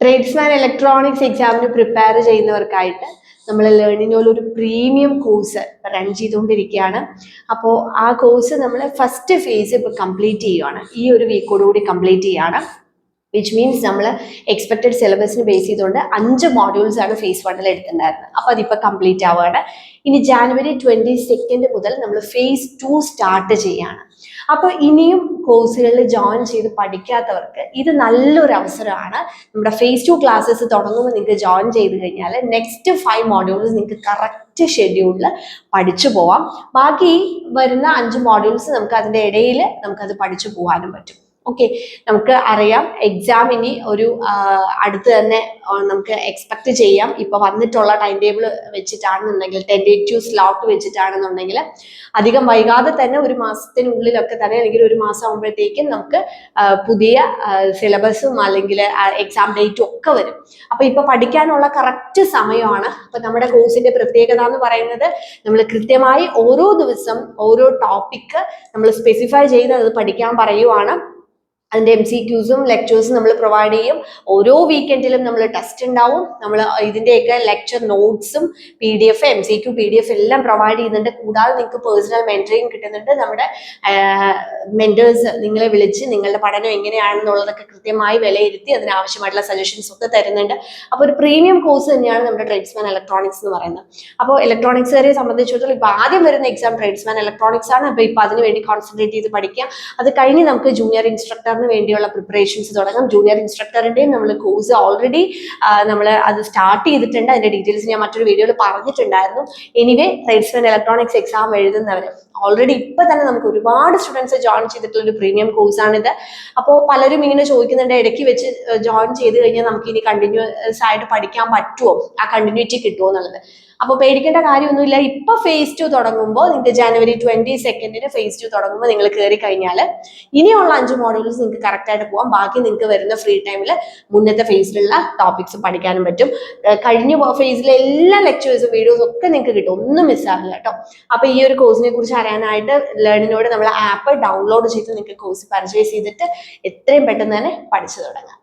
Tradesman electronics എക്സാമിന് prepare ചെയ്യുന്നവർക്കായിട്ട് നമ്മൾ ലേണിനോൽ ഒരു പ്രീമിയം കോഴ്സ് റൺ ചെയ്തുകൊണ്ടിരിക്കുകയാണ്. അപ്പോൾ ആ കോഴ്സ് നമ്മൾ ഫസ്റ്റ് ഫേസ് ഇപ്പോൾ കംപ്ലീറ്റ് ചെയ്യുകയാണ് ഈ ഒരു വീക്കോടുകൂടി കംപ്ലീറ്റ് ചെയ്യുകയാണ് വിച്ച് മീൻസ് നമ്മൾ എക്സ്പെക്റ്റഡ് സിലബസിന് ബേസ് ചെയ്തുകൊണ്ട് അഞ്ച് മോഡ്യൂൾസ് ആണ് ഫേസ് വണ്ണിൽ എടുത്തിട്ടുണ്ടായിരുന്നത്. അപ്പോൾ അതിപ്പോൾ കംപ്ലീറ്റ് ആവുകയാണ് ഇനി ജാനുവരി ട്വന്റി സെക്കൻഡ് മുതൽ നമ്മൾ ഫേസ് ടു സ്റ്റാർട്ട് ചെയ്യാണ്. അപ്പോൾ ഇനിയും കോഴ്സുകളിൽ ജോയിൻ ചെയ്ത് പഠിക്കാത്തവർക്ക് ഇത് നല്ലൊരു അവസരമാണ്. നമ്മുടെ ഫേസ് ടു ക്ലാസ്സസ് തുടങ്ങുമ്പോൾ നിങ്ങൾക്ക് ജോയിൻ ചെയ്ത് കഴിഞ്ഞാൽ നെക്സ്റ്റ് ഫൈവ് മോഡ്യൂൾസ് നിങ്ങൾക്ക് കറക്റ്റ് ഷെഡ്യൂളിൽ പഠിച്ചു പോവാം. ബാക്കി വരുന്ന അഞ്ച് മോഡ്യൂൾസ് നമുക്ക് അതിന്റെ ഇടയിൽ നമുക്കത് പഠിച്ചു പോകാനും പറ്റും. ഓക്കെ നമുക്ക് അറിയാം എക്സാം ഇനി ഒരു അടുത്ത് തന്നെ നമുക്ക് എക്സ്പെക്ട് ചെയ്യാം. ഇപ്പൊ വന്നിട്ടുള്ള ടൈം ടേബിൾ വെച്ചിട്ടാണെന്നുണ്ടെങ്കിൽ ടെന്റേറ്റീവ് സ്ലോട്ട് വെച്ചിട്ടാണെന്നുണ്ടെങ്കിൽ അധികം വൈകാതെ തന്നെ ഒരു മാസത്തിനുള്ളിലൊക്കെ തന്നെ അല്ലെങ്കിൽ ഒരു മാസം ആകുമ്പോഴത്തേക്കും നമുക്ക് പുതിയ സിലബസും അല്ലെങ്കിൽ എക്സാം ഡേറ്റും ഒക്കെ വരും. അപ്പൊ ഇപ്പൊ പഠിക്കാനുള്ള കറക്റ്റ് സമയമാണ്. അപ്പൊ നമ്മുടെ കോഴ്സിന്റെ പ്രത്യേകത എന്ന് പറയുന്നത് നമ്മൾ കൃത്യമായി ഓരോ ദിവസം ഓരോ ടോപ്പിക്ക് നമ്മൾ സ്പെസിഫൈ ചെയ്ത് അത് പഠിക്കാൻ പറയുവാണ്. അതിന്റെ എം സി ക്യൂസും ലെക്ചേഴ്സും നമ്മൾ പ്രൊവൈഡ് ചെയ്യും. ഓരോ വീക്കെൻഡിലും നമ്മൾ ടെസ്റ്റ് ഉണ്ടാവും നമ്മൾ ഇതിന്റെയൊക്കെ lecture നോട്ട്സും P D F M C Q P D F എല്ലാം പ്രൊവൈഡ് ചെയ്യുന്നുണ്ട്. കൂടാതെ നിങ്ങൾക്ക് പേഴ്സണൽ മെന്ററിങ് കിട്ടുന്നുണ്ട്. നമ്മുടെ മെന്റേഴ്സ് നിങ്ങളെ വിളിച്ച് നിങ്ങളുടെ പഠനം എങ്ങനെയാണെന്നുള്ളതൊക്കെ കൃത്യമായി വിലയിരുത്തി അതിനാവശ്യമായിട്ടുള്ള സജഷൻസ് ഒക്കെ തരുന്നുണ്ട്. അപ്പോൾ ഒരു പ്രീമിയം കോഴ്സ് തന്നെയാണ് നമ്മുടെ ട്രേഡ്സ്മാൻ ഇലക്ട്രോണിക്സ് എന്ന് പറയുന്നത്. അപ്പോൾ ഇലക്ട്രോണിക്സുകാരെ സംബന്ധിച്ചിടത്തോളം ഇപ്പോൾ ആദ്യം വരുന്ന എക്സാം ട്രേഡ്സ്മാൻ ഇലക്ട്രോണിക്സ് ആണ്. അപ്പോൾ ഇപ്പോൾ അതിനുവേണ്ടി കോൺസെൻട്രേറ്റ് ചെയ്ത് പഠിക്കുക. അത് കഴിഞ്ഞ് നമുക്ക് ജൂനിയർ ഇൻസ്ട്രക്ടറിന് വേണ്ടിയുള്ള പ്രിപ്പറേഷൻസ് തുടങ്ങാം. ജൂനിയർ ഇൻസ്ട്രക്ടറിന്റെ നമ്മൾ കോഴ്സ് ഓൾറെഡി നമ്മൾ അത് സ്റ്റാർട്ട് ചെയ്തിട്ടുണ്ട്. അതിന്റെ ഡീറ്റെയിൽസ് ഞാൻ മറ്റൊരു വീഡിയോയിൽ പറഞ്ഞിട്ടുണ്ടായിരുന്നു. എനിവേ ട്രേഡ്സ്മെൻ ഇലക്ട്രോണിക്സ് എക്സാം എഴുതുന്നവർ ഓൾറെഡി ഇപ്പൊ തന്നെ നമുക്ക് ഒരുപാട് സ്റ്റുഡൻസ് ജോയിൻ ചെയ്തിട്ടുള്ള ഒരു പ്രീമിയം കോഴ്സാണിത് അപ്പോൾ പലരും ഇങ്ങനെ ചോദിക്കുന്നുണ്ട് ഇടയ്ക്ക് വെച്ച് ജോയിൻ ചെയ്ത് കഴിഞ്ഞാൽ നമുക്ക് ഇനി കണ്ടിന്യൂസ് ആയിട്ട് പഠിക്കാൻ പറ്റുമോ ആ കണ്ടിന്യൂറ്റി കിട്ടുമോ എന്നുള്ളത്. അപ്പോൾ പേടിക്കേണ്ട കാര്യമൊന്നുമില്ല. ഇപ്പൊ ഫേസ് ടു തുടങ്ങുമ്പോൾ നിങ്ങൾക്ക് ജനുവരി ട്വന്റി സെക്കൻഡിന് ഫേസ് ടു തുടങ്ങുമ്പോൾ നിങ്ങൾ കയറി കഴിഞ്ഞാൽ ഇനിയുള്ള അഞ്ച് മോഡ്യൂൾസ് നിങ്ങൾക്ക് കറക്റ്റ് ആയിട്ട് പോകാം ബാക്കി നിങ്ങൾക്ക് വരുന്ന ഫ്രീ ടൈമിൽ മുന്നത്തെ ഫേസിലുള്ള ടോപ്പിക്സ് പഠിക്കാനും പറ്റും. കഴിഞ്ഞ ഫേസിലെ എല്ലാ ലെക്ചേഴ്സും വീഡിയോസും ഒക്കെ നിങ്ങൾക്ക് കിട്ടും. ഒന്നും മിസ്സാവില്ല കേട്ടോ അപ്പൊ ഈ ഒരു കോഴ്സിനെ കുറിച്ച് അറിയാനായിട്ട് ലേണിനോട് നമ്മൾ ആപ്പ് ഡൗൺലോഡ് ചെയ്ത് നിങ്ങൾക്ക് കോഴ്സ് പർച്ചേസ് ചെയ്തിട്ട് എത്രയും പെട്ടെന്ന് തന്നെ പഠിച്ചു തുടങ്ങാം.